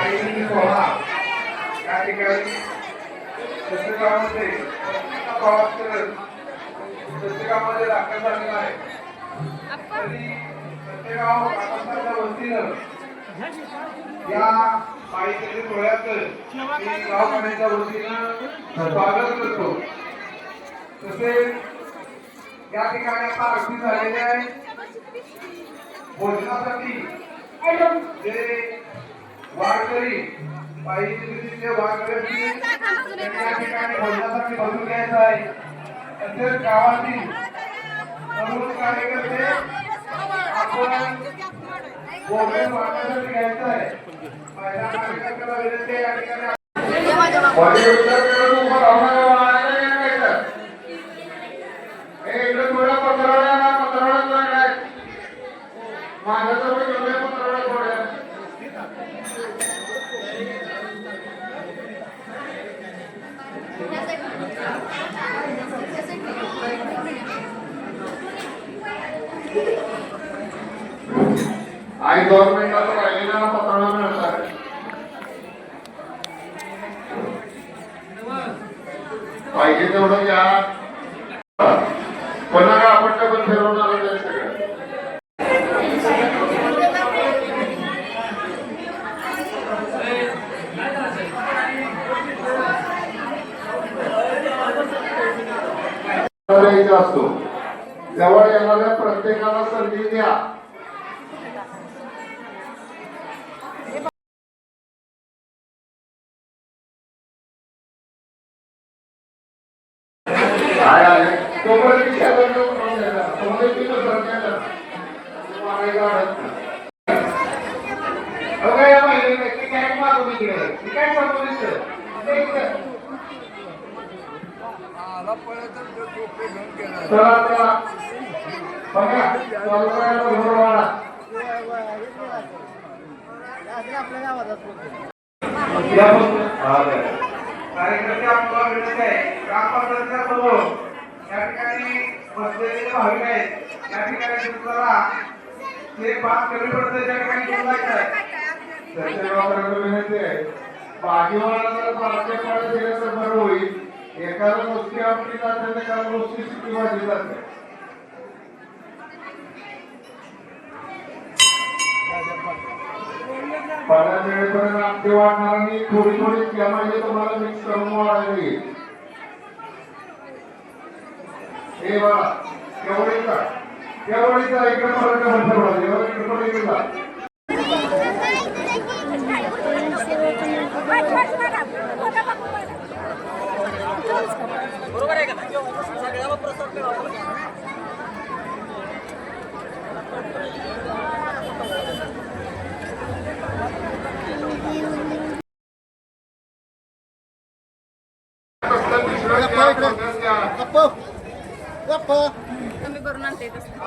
आयोजित सोहळा या ठिकाणी पुस्तकामध्ये पुस्तकामध्ये दाखल झालेला आहे तरी प्रत्येकाव आकाशाच्या वतीनं या पायीच्या सोहळ्याचं मी गावकऱ्यांच्या वतीनं स्वागत करतो तसेच या ठिकाणी आता अगदी झालेले आहे. भोजनासाठी जे वारकरी पाहिजे ठिकाणी भोजनासाठी घ्यायचं आहे. तसेच गावातील सर्व कार्यकर्ते आपण भोजन वाटण्यासाठी घ्यायचं आहे. माझ्या कार्यकर्त्याला विनंती आहे या ठिकाणी बॉलिवूडचं उभं राहणारं वाळायला नाही घ्यायचं. हे इकडे थोडं पत्रावळ्या ना पत्रावळ्यात लागलाय माझ्या जवळ एवढे पत्रावळ्या थोड्या आणि गव्हर्नमेंटला मिनिटात राहिलेला पत्रावळ्या मिळतात पाहिजे तेवढं या पुन्हा का आपण पण फिरवणार नाही सगळं. असतो. जवळ येणाऱ्या प्रत्येकाला संधी द्या. आहे आहे तोपर्यंत विषयाला नको म्हणून द्यायला. तोपर्यंत मी दुसरं द्यायला. मारायला अडत नाही. अहो, काय या महिलेने ते काय मागून इकडे? ते काय सांगून इकडे? ते इकडे. चला चला बघा चालू करायला बरोबर वाढा. या कार्यकर्ते आपल्याला विनंती आहे ग्रामपंचायतच्या समोर या ठिकाणी बसलेले भाविक आहेत. या ठिकाणी तुम्हाला ते पाच कमी पडते त्या ठिकाणी बोलायचं आहे. सत्यगावकरांना विनंती आहे. बाजीवाला पाचशे तर बरं होईल. एकाला गोष्टी आपली जाते एखाद्या गोष्टी नुसती सुकी जाते. वेळेपर्यंत आमचे वाढणार आणि थोडी थोडी त्यामध्ये तुम्हाला मिक्स करून वाढायला येईल हे बघा केवढीचा केवढीचा इकडे पर्यंत म्हणतो बघा एवढं इकडे पर्यंत जा. बरोबर आहे का सगळ्यावर प्रसार करा कसलं दुसरं द्या, बघा द्या. कमी करून आणते तसं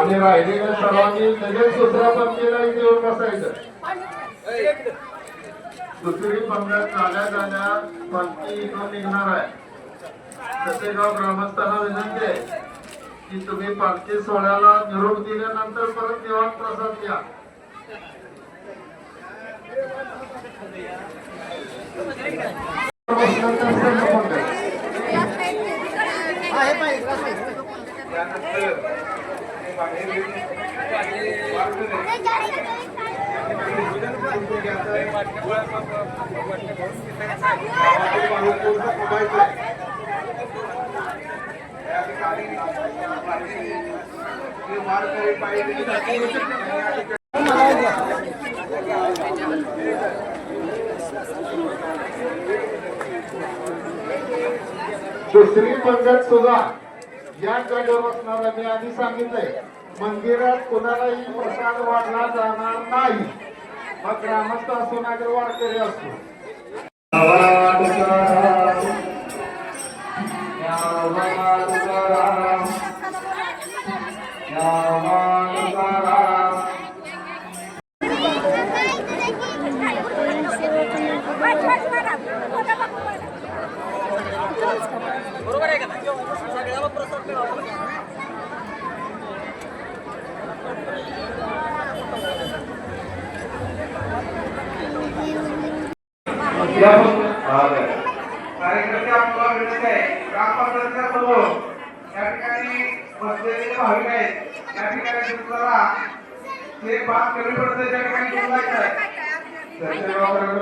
आणि राहिलेल्या सर्वांनी लगेच दुसऱ्या पंक्तीला इथे येऊन बसायचं. दुसरी पंगत झाल्या झाल्या पंक्ती इथून निघणार आहे. सतेगाव ग्रामस्थांना विनंती आहे. की तुम्ही पालखी सोहळ्याला निरोप दिल्यानंतर परत निवास प्रसाद द्या. वारकरी पाहिजे दुसरी पंगत सुद्धा या जागेवर असणारा मी आधी सांगितलंय मंदिरात कोणालाही प्रसाद वाढला जाणार नाही. मग ग्रामस्थ असो नागर वारकरी असतो कार्यक्रमाची आपल्याला विनंती आहे ग्रामपंचायतच्या समोर या ठिकाणी बसलेले भाविक आहेत ठिकाणी ते पाच कमी त्या ठिकाणी बोलायचं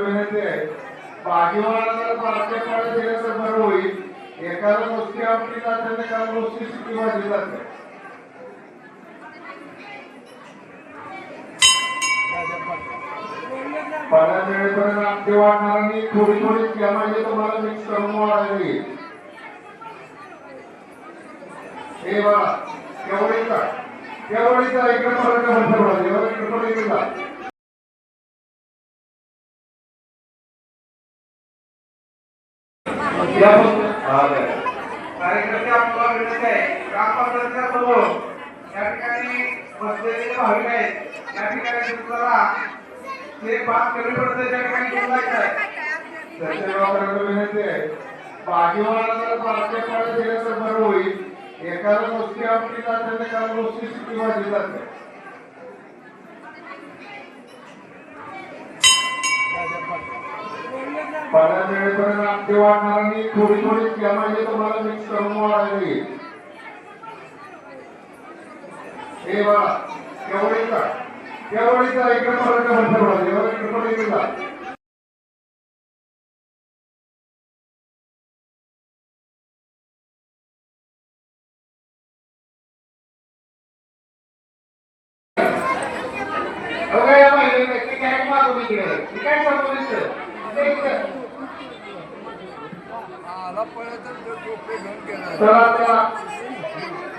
विनंती आहे बाजीवाला जर बारके पाडे तर बरं होईल. एकाला नुसती आपली जाते एखाद्या गोष्टी नुसती सुकी जाते पाड्या वेळेपर्यंत आमचे वाढणाऱ्यांनी थोडी थोडी त्यामध्ये तुम्हाला मिक्स करून वाढायला हे बघा केवढीचा केवढीचा इकडे पर्यंत म्हणतो बघा इकडे पर्यंत आपल्याला विनंती आहे ग्रामपंचायतच्या समोर या ठिकाणी बसलेले भाविक आहेत या ठिकाणी तुम्हाला ते बात कमी पडते त्या ठिकाणी सत्यभागाला विनंती आहे. जर बारके पाडे दिले तर बरं होईल. एकाला नुसती आपली जाते आणि भाजी जाते. पाड्या वेळेपर्यंत आमचे वाढणाऱ्यांनी थोडी थोडी त्यामध्ये तुम्हाला मिक्स करून वाढायला येईल. हे बघा एवढं इकडे पर्यंत जा. अगं या महिलेने ते काय मागून इकडे ते काय सांगून दिसतं? ते इकडे. चला चला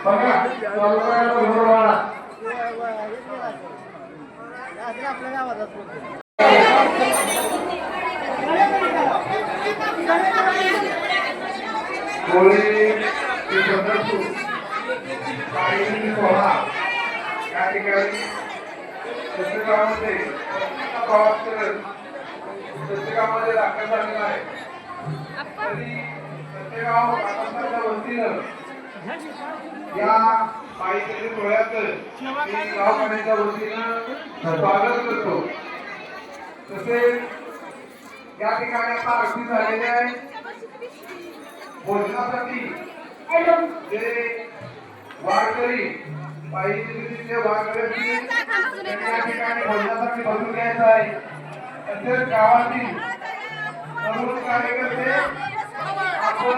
बघा चालू करायला या ठिकाणी सत्यगावामध्ये प्रवास दाखल झालेला आहे. तरी सत्यगाव आकाशाच्या वतीनं या पायथ्याच्या सोहळ्याचं मी गावकऱ्यांच्या वतीनं स्वागत करतो. तसेच या ठिकाणी आता अगदी झालेले आहे. भोजनासाठी जे वारकरी पाहिजे वारकरी त्यांनी या ठिकाणी भोजनासाठी बसून घ्यायचं आहे. तसेच गावातील सर्व कार्यकर्ते आपण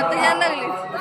आता यायला